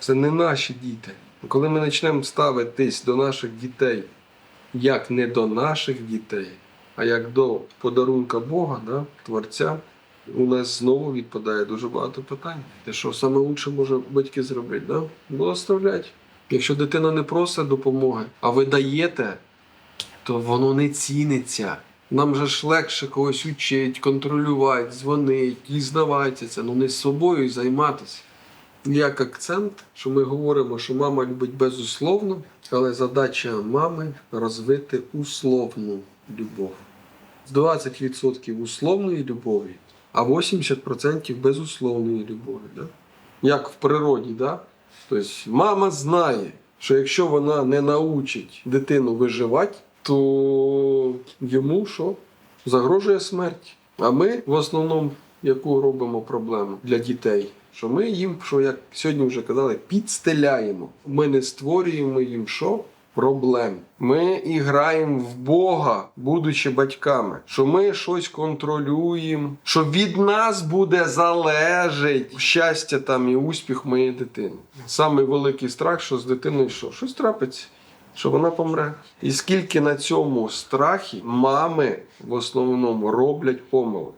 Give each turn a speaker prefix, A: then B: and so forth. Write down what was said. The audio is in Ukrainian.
A: Це не наші діти. Коли ми почнемо ставитись до наших дітей як не до наших дітей, а як до подарунка Бога, да, Творця, у нас знову відпадає дуже багато питань. Те, що саме лучше може батьки зробити, да? благословлять. Якщо дитина не просить допомоги, а ви даєте, то воно не ціниться. Нам же ж легше когось учить, контролювати, дзвонити, дізнаватися ну не з собою займатися. Як акцент, що ми говоримо, що мама любить безусловно, але задача мами розвити условну любов. З 20% условної любові, а 80% безусловної любові. Да? Як в природі, да? Тобто мама знає, що якщо вона не научить дитину виживати, то йому що? Загрожує смерть. А ми в основному яку робимо проблему для дітей? Що ми їм, що як сьогодні вже казали, підстеляємо. Ми не створюємо їм що? Проблем. Ми граємо в Бога, будучи батьками, що ми щось контролюємо, що від нас буде залежить щастя там і успіх моєї дитини. Самий великий страх, що з дитиною що? Щось трапиться що вона помре. І скільки на цьому страхі мами в основному роблять помилок.